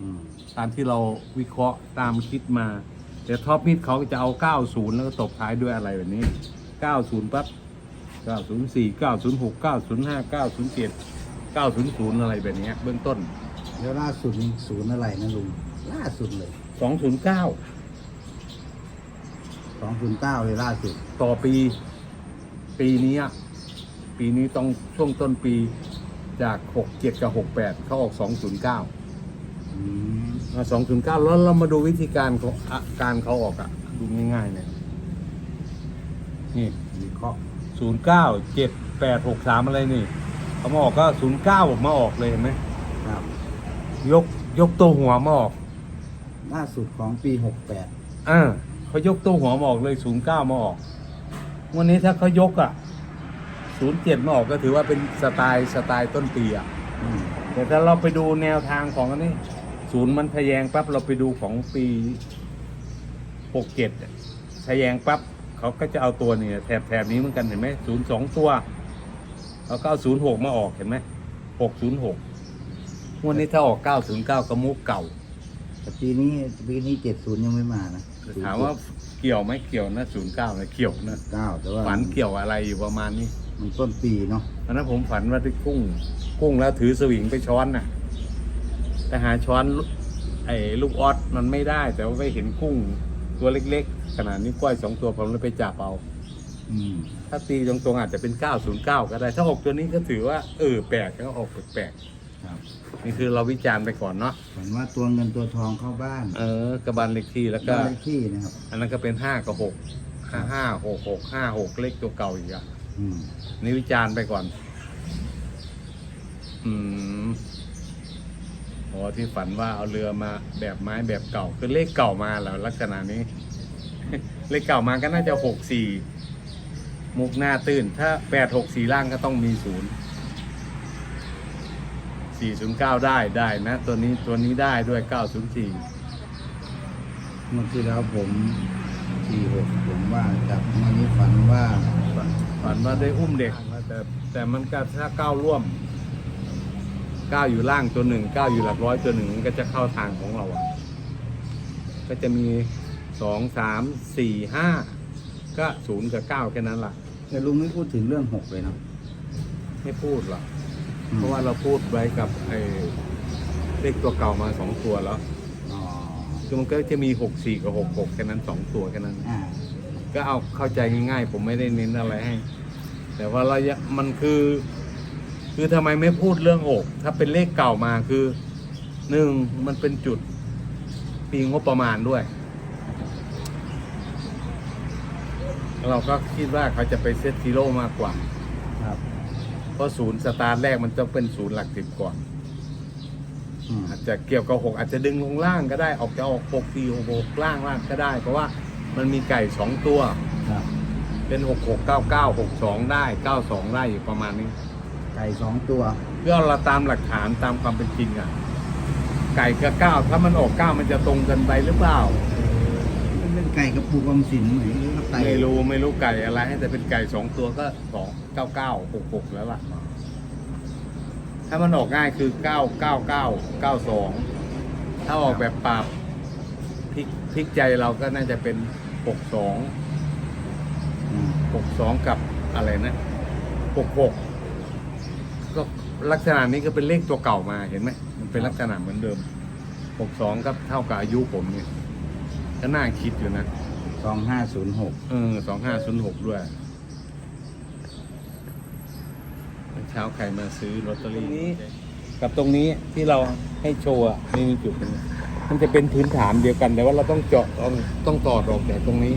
อืมตามที่เราวิเคราะห์ตามคิดมา แต่ท็อปมิดเขาจะเอา 90 แล้วก็ตบท้ายด้วยอะไรแบบนี้ 90 ปั๊บ 904 906 905 907 900 อะไรแบบเนี้ยเบื้องต้น แล้วล่าสุดนี่ศูนย์อะไรนะลุง ล่าสุดเลย 209สองศูนย์เก้าเลยล่าสุด ต่อปี ปีนี้อะปีนี้ต้องช่วงต้นปีจาก 67 กับ 68 เขาออก 209 อืมมา209แล้วเรามาดูวิธีการของอะการเขาออกอะดูง่ายๆเนี่ยนี่วิเคราะห์ศูนย์เก้าเจ็ดแปดหกสามอะไรนี่เขามาออกก็ศูนย์เก้าผมมาออกเลยเห็นไหมครับ ยกยกตัวหัวมาออกล่าสุดของปีหกแปดอ่าเขายกตัวหัวมาออกเลยศูนย์เก้ามาออก วันนี้ถ้าเขายกอะศูนย์เจ็ดมาออกก็ถือว่าเป็นสไตล์สไตล์ต้นปีอะอืมแต่ถ้าเราไปดูแนวทางของอันนี้ ศูนย์มันทะแยงปั๊บเราไปดูของปีหกเจ็ดทะแยงปั๊บเขาก็จะเอาตัวเนี่ยแถบแถบนี้เหมือนกันเห็นไหมศูนย์สองตัวเขาก็เอาศูนย์หกมาออกเห็นไหมหกศูนย์หกวันนี้ถ้าออกเก้าศูนย์เก้าก็มุกเก่าแต่ปีนี้ปีนี้เจ็ดศูนย์ยังไม่มานะถามว่าเกี่ยวไหมเกี่ยวนะศูนย์เก้านะเกี่ยวนะเก้าแต่ว่าฝันเกี่ยวอะไรอยู่ประมาณนี้มันต้นปีเนาะอันนั้นผมฝันว่าได้กุ้ง กุ้งแล้วถือสวิงไปช้อนน่ะ แต่หาช้อนลูกไอ้ลูกออสมันไม่ได้ แต่ว่าไปเห็นกุ้งตัวเล็กๆ ขนาดนี้วก้อยสองตัวผมเลยไปจับเอาอืมถ้าตีตรงๆอาจจะเป็น 909 ก็ได้ ถ้าออกตัวนี้ก็ถือว่า เออแปลกก็ออกแปลกครับๆนี่คือเราวิจารณ์ไปก่อนเนาะฝันว่าตัวเงินตัวทองเข้าบ้าน เออกระบาลเล็กที่แล้วก็บ้านเลขที่นะครับ อันนั้นก็เป็นห้ากับหกห้าห้าหกหกห้าหกเลขตัวเก่าอีกอะอืมนี่วิจารณ์ไปก่อน อืม โอ้ที่ฝันว่าเอาเรือมาแบบไม้แบบเก่าคือเลขเก่ามาแล้วลักษณะนี้ เลขเก่ามาก็น่าจะหกสี่มุกหน้าตื้นถ้าแปดหกสี่ล่างก็ต้องมีศูนย์สี่ศูนย์เก้าได้ได้นะ ตัวนี้ตัวนี้ได้ด้วยเก้าศูนย์สี่เมื่อที่แล้วผมสี่หกผมว่าจับวันนี้ฝันว่าฝันว่าได้อุ้มเด็กแต่แต่มันก็ถ้าก้าวร่วม ก้าวอยู่ล่างตัวหนึ่งก้าวอยู่หลักร้อยตัวหนึ่งมันก็จะเข้าทางของเราอะก็จะมีสองสามสี่ห้าก็ศูนย์กับเก้าแค่นั้นล่ะแต่ลุงไม่พูดถึงเรื่องหกเลยเนาะไม่พูดหรอกเพราะว่าเราพูดไว้กับไอ้เลขตัวเก่ามาสองตัวแล้วอ๋อคือมันก็จะมีหกสี่กับหกหกแค่นั้นสองตัวแค่นั้น อ่าก็เอาเข้าใจง่ายๆ ผมไม่ได้เน้นอะไรให้ แต่ว่าระยะมันคือ คือทำไมไม่พูดเรื่องอก ถ้าเป็นเลขเก่ามาคือหนึ่งมันเป็นจุดปีงบประมาณด้วย เราก็คิดว่าเขาจะไปเซตซีโร่มากกว่าครับเพราะศูนย์สตาร์ทแรกมันต้องเป็นศูนย์หลักสิบก่อนอืมอาจจะเกี่ยวกับหกอาจจะดึงลงล่างก็ได้ออกจะออกหกสี่หกหกล่างล่างก็ได้ เพราะว่ามันมีไก่สองตัวครับเป็นหกหกเก้าเก้าหกสองได้เก้าสองได้อยู่ประมาณนี้ ไก่สองตัวเพื่อเราตามหลักฐานตามความเป็นจริงอะ ไก่กับเก้าถ้ามันออกเก้ามันจะตรงกันไปหรือเปล่า มันเป็นไก่กับปูกอมสินไหมหรือว่าไก่ไม่รู้ไม่รู้ไก่อะไรให้แต่เป็นไก่สองตัวก็สองเก้าเก้าหกหกแล้วล่ะ ถ้ามันออกง่ายคือเก้าเก้าเก้าเก้าสองถ้าออกแบบปราบพลิกพลิกใจเราก็น่าจะเป็นหกสองอืมหกสองกับอะไรนะหกหก ก็ลักษณะนี้ก็เป็นเลขตัวเก่ามาเห็นไหมมันเป็นลักษณะเหมือนเดิมหกสองก็เท่ากับอายุผมเนี่ยก็น่าคิดอยู่นะสองห้าศูนย์หกเออสองห้าศูนย์หกด้วยเมื่อเช้าใครมาซื้อลอตเตอรี่นี้ กับตรงนี้ที่เราให้โชว์อะนี่มีจุดตรงนี้มันจะเป็นพื้นฐานเดียวกันแต่ว่าเราต้องเจาะต้องต้องต่อออกจากตรงนี้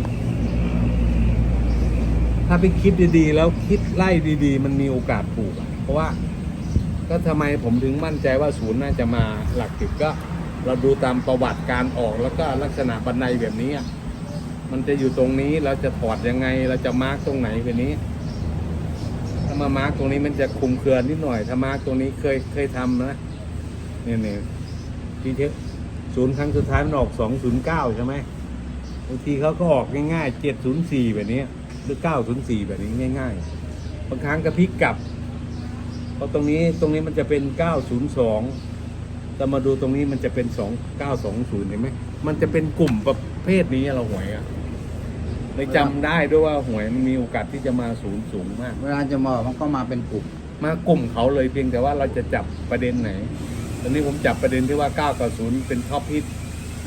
ถ้าไปคิดดีๆ แล้วคิดไล่ดี ๆ มันมีโอกาสถูกอะเพราะว่า ก็ทำไมผมถึงมั่นใจว่าศูนย์น่าจะมาหลักสิบก็เราดูตามประวัติการออกแล้วก็ลักษณะบันไดแบบนี้อะมันจะอยู่ตรงนี้เราจะถอดยังไง เราจะมาร์กตรงไหนแบบนี้ ถ้ามามาร์กตรงนี้มันจะคลุมเครือนิดหน่อยถ้ามาร์กตรงนี้เคยเคยทำนะเนี่ยเนี่ยทีเทศูนย์ครั้งสุดท้ายมันออกสองศูนย์เก้าใช่ไหมบางทีเขาก็ออกง่ายๆเจ็ดศูนย์สี่แบบนี้หรือเก้าศูนย์สี่แบบนี้ง่าย ๆบางครั้งก็พลิกกลับ เพราะตรงนี้ตรงนี้มันจะเป็นเก้าศูนย์สองแต่มาดูตรงนี้มันจะเป็นสองเก้าสองศูนย์เห็นไหมมันจะเป็นกลุ่มประเภทนี้เราหวยอะเลยจำได้ด้วยว่าหวยมันมีโอกาสที่จะมาศูนย์สูงมาก เวลาจะมามันก็มาเป็นกลุ่ม มากลุ่มเขาเลยเพียงแต่ว่าเราจะจับประเด็นไหน ตอนนี้ผมจับประเด็นที่ว่า 9 กับ0เป็นท็อปฮิต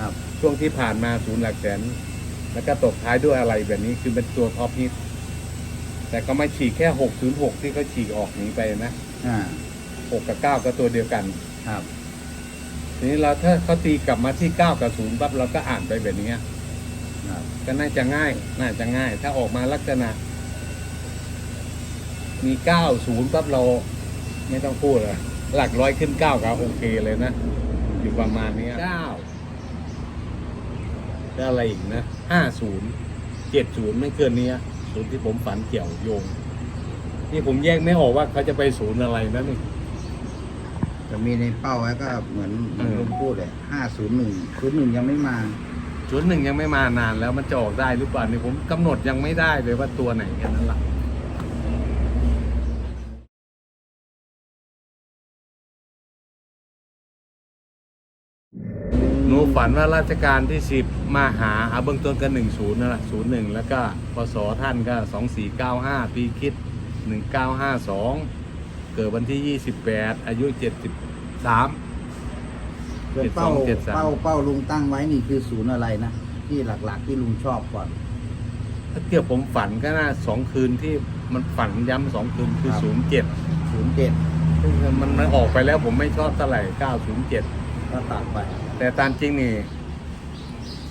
ครับช่วงที่ผ่านมาศูนย์หลักแสน แล้วก็ตบท้ายด้วยอะไรแบบนี้คือเป็นตัวท็อปฮิตแต่ก็ไม่ฉีกแค่ 606 ที่เขาฉีกออกหนีไปนะ อ่า6กับ9ก็ตัวเดียวกัน ครับ ทีนี้เราถ้าเขาตีกลับมาที่9กับ0ปั๊บเราก็อ่านไปแบบนี้ครับก็น่าจะง่าย น่าจะง่าย ถ้าออกมาลักษณะ มี90ปั๊บเรา ไม่ต้องพูดเลยหลักร้อยขึ้น9ก็โอเคเลยนะ อยู่ประมาณนี้9แล้วอะไรอีกนะ50 70ไม่เกินนี้ศูนย์ที่ผมฝันเกี่ยวโยง นี่ผมแยกไม่ออกว่าเขาจะไปศูนย์อะไรนะนี่ จะมีในเป้าไว้ก็เหมือนเหมือนเออลุงพูดเลยห้าศูนย์หนึ่งศูนย์หนึ่งยังไม่มาศูนย์หนึ่งยังไม่มานานแล้วมันจะออกได้หรือเปล่านี่ผมกำหนดยังไม่ได้เลยว่าตัวไหนกันนั่นแหละหนูฝันว่าราชการที่สิบมาหาเอาเบื้องต้นก็หนึ่งศูนย์นั่นแหละศูนย์หนึ่งแล้วก็พศท่านก็สองสี่เก้าห้าปีคิด หนึ่งเก้าห้าสองเกิดวันที่ยี่สิบแปดอายุเจ็ดสิบสามเป้าเจ็ดสองเจ็ดสาม เป้าเป้าลุงตั้งไว้นี่คือศูนย์อะไรนะที่หลักๆที่ลุงชอบก่อน ถ้าเกี่ยวผมฝันก็น่าสองคืนที่มันฝันย้ำสองคืนคือ ครับศูนย์เจ็ดศูนย์เจ็ดมันมันออกไปแล้วผมไม่ชอบเท่าไหร่เก้าศูนย์เจ็ดก็ตัดไปแต่ตามจริงนี่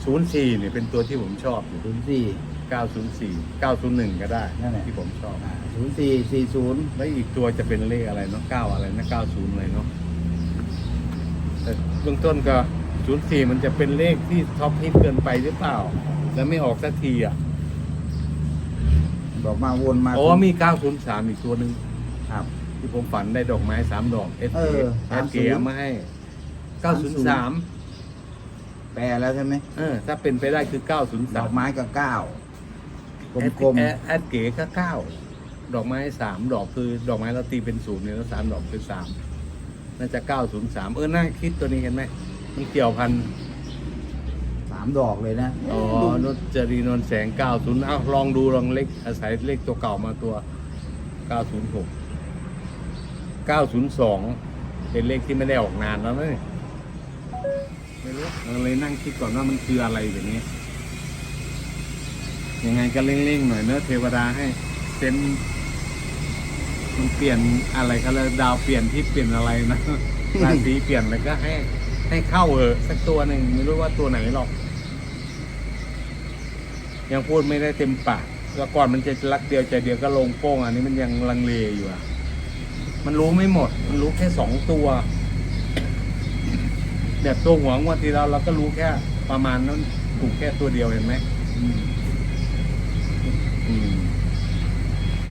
ศูนย์สี่นี่เป็นตัวที่ผมชอบอยู่ศูนย์สี่ เก้าศูนย์สี่เก้าศูนย์หนึ่งก็ได้นั่นแหละ ที่ผมชอบ ศูนย์สี่สี่ศูนย์แล้วอีกตัวจะเป็นเลขอะไรเนาะเก้าอะไรนะเก้าศูนย์เลยเนาะแต่เบื้องต้นก็ศูนย์สี่มันจะเป็นเลขที่ท็อปฮิตเกินไปหรือเปล่า แล้วไม่ออกสักทีอะบอกมาวนมาอ๋อมีเก้าศูนย์สามอีกตัวหนึ่งครับ ที่ผมฝันได้ดอกไม้สามดอก เอสเอเออเอสเกียมาให้เก้าศูนย์สามแปลแล้วใช่ไหมเออถ้าเป็นไปได้คือเก้าศูนย์ดสาอมกไม้กับเก้าแอด กลมแอดแอดเก๋ก็เก้าดอกไม้สามดอกคือ ดอกไม้เราตีเป็นศูนย์เนี่ยแล้วสามดอกคือสามน่าจะเก้าศูนย์สามเออน่าคิดตัวนี้เห็นไหมมันเกี่ยวพันๆสามดอกเลยนะอ๋อนนจรีนนท์แสงเก้าศูนย์เอาลองดูลองเลขอาศัยเลขตัวเก่ามาตัวเก้าศูนย์หกเก้าศูนย์สองเป็นเลขที่ไม่ได้ออกนานแล้วนะนี่ไม่รู้เราเลยนั่งคิดก่อนว่ามันคืออะไรแบบนี้ ยังไงก็เร่งๆหน่อยเนอะเทวดาให้เซนส์มันเปลี่ยนอะไรเขาเลยดาวเปลี่ยนที่เปลี่ยนอะไรนะราศีเปลี่ยนแล้วก็ให้ ให้เข้าเออะสักตัวหนึ่งไม่รู้ว่าตัวไหนหรอก ยังพูดไม่ได้เต็มปากแล้วก่อนมันจะรักเดียวใจเดียวก็ลงโป้งอันนี้มันยังลังเลอยู่อะ มันรู้ไม่หมด มันรู้แค่สองตัวแบบตัวหัวงวดที่เราเราก็รู้แค่ประมาณนั้นถูกแค่ตัวเดียวเห็นไหมอืมอืม Mm.